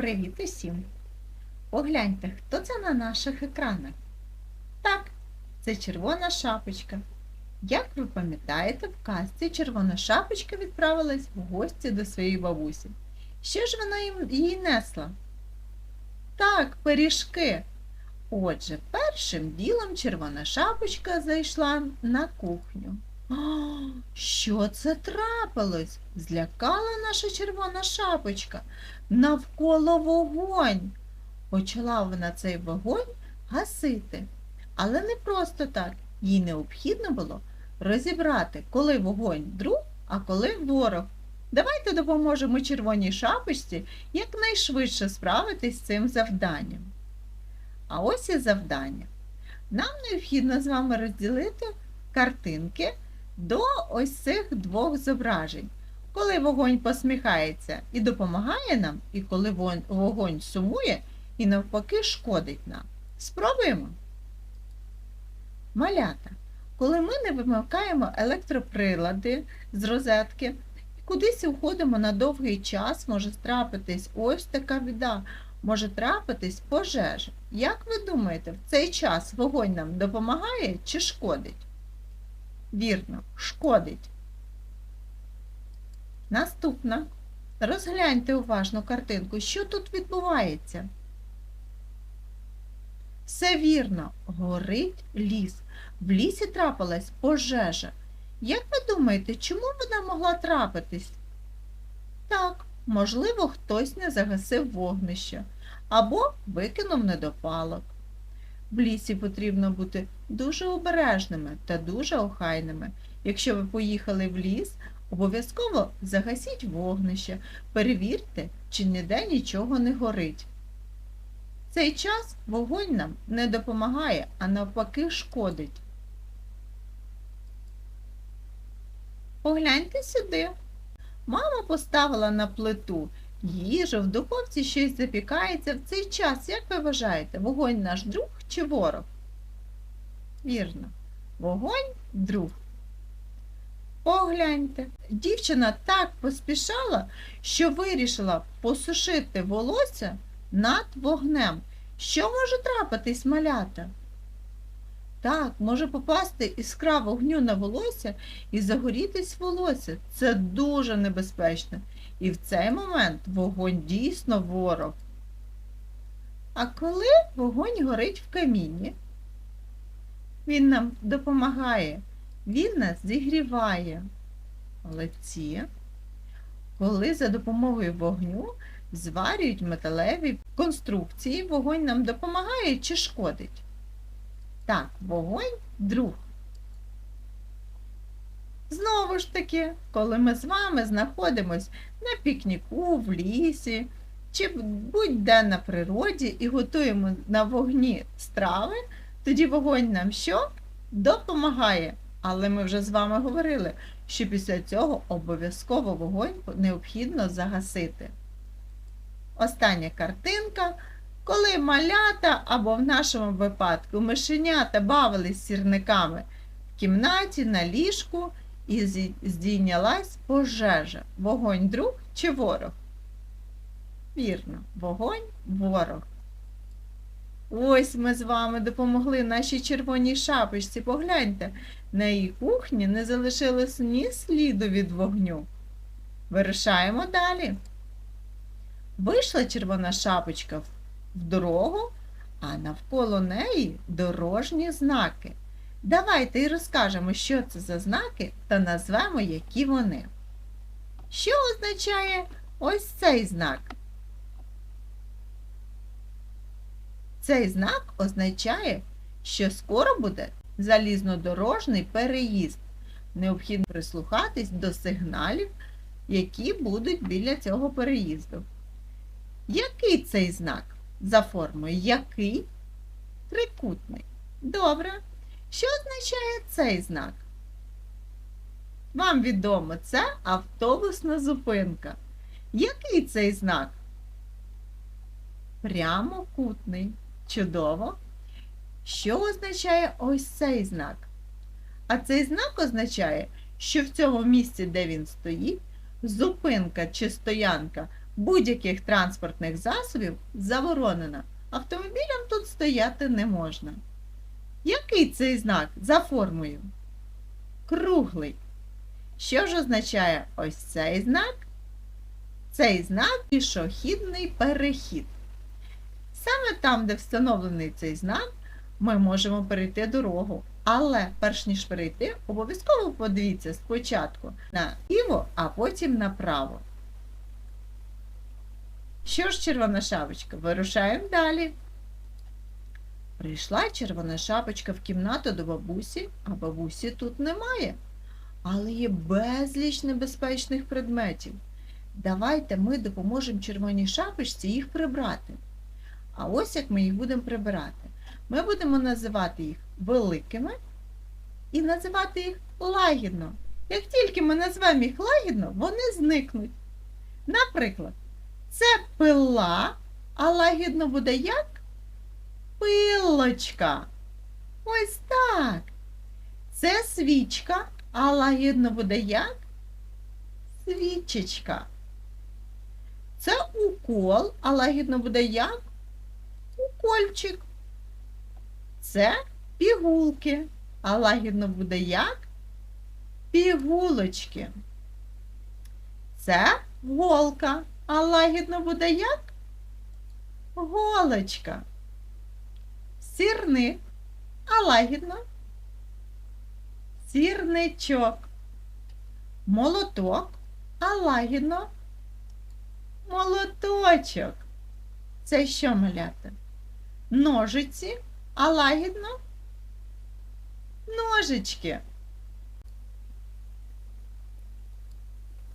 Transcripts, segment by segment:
Привіт усім! Погляньте, хто це на наших екранах? Так, це червона шапочка. Як ви пам'ятаєте, в казці червона шапочка відправилась в гості до своєї бабусі. Що ж вона їй несла? Так, пиріжки. Отже, першим ділом червона шапочка зайшла на кухню. А, що це трапилось? Злякала наша червона шапочка. Навколо вогонь. Почала вона цей вогонь гасити. Але не просто так. Їй необхідно було розібрати, коли вогонь друг, а коли ворог. Давайте допоможемо червоній шапочці якнайшвидше справитись з цим завданням. А ось і завдання. Нам необхідно з вами розділити картинки до ось цих двох зображень. Коли вогонь посміхається і допомагає нам, і коли вогонь сумує і навпаки шкодить нам. Спробуємо. Малята. Коли ми не вимикаємо електроприлади з розетки і кудись уходимо на довгий час, може трапитись ось така біда, може трапитись пожежа. Як ви думаєте, в цей час вогонь нам допомагає чи шкодить? Вірно, шкодить. Наступна. Розгляньте уважно картинку, що тут відбувається. Все вірно, горить ліс. В лісі трапилась пожежа. Як ви думаєте, чому вона могла трапитись? Так, можливо, хтось не загасив вогнище або викинув недопалок. В лісі потрібно бути дуже обережними та дуже охайними. Якщо ви поїхали в ліс, обов'язково загасіть вогнище, перевірте, чи ніде нічого не горить. Цей час вогонь нам не допомагає, а навпаки шкодить. Погляньте сюди. Мама поставила на плиту їжу, в духовці щось запікається. В цей час, як ви вважаєте, вогонь наш друг чи ворог? Вірно, вогонь друг. Погляньте, дівчина так поспішала, що вирішила посушити волосся над вогнем. Що може трапитись, малята? Так, може попасти іскра вогню на волосся і загорітись волосся. Це дуже небезпечно. І в цей момент вогонь дійсно ворог. А коли вогонь горить в каміні, він нам допомагає, він нас зігріває. Молодці. Коли за допомогою вогню зварюють металеві конструкції, вогонь нам допомагає чи шкодить? Так, вогонь друг. Знову ж таки, коли ми з вами знаходимось на пікніку, в лісі чи будь-де на природі і готуємо на вогні страви, тоді вогонь нам що? Допомагає. Але ми вже з вами говорили, що після цього обов'язково вогонь необхідно загасити. Остання картинка. Коли малята або в нашому випадку мишенята бавились сірниками в кімнаті на ліжку і здійнялась пожежа. Вогонь друг чи ворог? Вірно, вогонь ворог. Ось ми з вами допомогли нашій червоній шапочці. Погляньте, на її кухні не залишилось ні сліду від вогню. Вирушаємо далі. Вийшла червона шапочка в дорогу, а навколо неї дорожні знаки. Давайте і розкажемо, що це за знаки, та назвемо, які вони. Що означає ось цей знак? Цей знак означає, що скоро буде залізнодорожний переїзд. Необхідно прислухатись до сигналів, які будуть біля цього переїзду. Який цей знак? За формою який? Трикутний. Добре. Що означає цей знак? Вам відомо, це автобусна зупинка. Який цей знак? Прямокутний. Чудово. Що означає ось цей знак? А цей знак означає, що в цьому місці, де він стоїть, зупинка чи стоянка будь-яких транспортних засобів заборонено. Автомобілям тут стояти не можна. Який цей знак за формою? Круглий. Що ж означає ось цей знак? Цей знак пішохідний перехід. Саме там, де встановлений цей знак, ми можемо перейти дорогу. Але перш ніж перейти, обов'язково подивіться спочатку наліво, а потім направо. Що ж, червона шапочка, вирушаємо далі. Прийшла червона шапочка в кімнату до бабусі, а бабусі тут немає. Але є безліч небезпечних предметів. Давайте ми допоможемо червоній шапочці їх прибрати. А ось як ми їх будемо прибирати. Ми будемо називати їх великими і називати їх лагідно. Як тільки ми назвемо їх лагідно, вони зникнуть. Наприклад, це пила, а лагідно буде як? Пилочка. Ось так. Це свічка, а лагідно буде як? Свічечка. Це укол, а лагідно буде як? Укольчик. Це пігулки, а лагідно буде як? Пігулочки. Це голка, а лагідно буде як? Голочка. Сірник, а лагідно? Сірничок. Молоток, а лагідно? Молоточок. Це що малята? Ножиці, а лагідно? Ножички.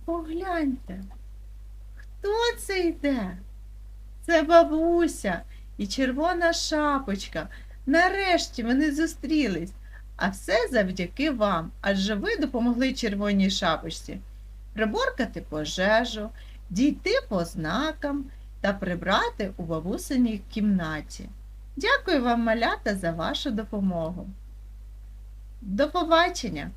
Погляньте, хто це йде? Це бабуся і червона шапочка. Нарешті вони зустрілись. А все завдяки вам, адже ви допомогли червоній шапочці приборкати пожежу, дійти по знакам та прибрати у бабусиній кімнаті. Дякую вам, малята, за вашу допомогу. До побачення!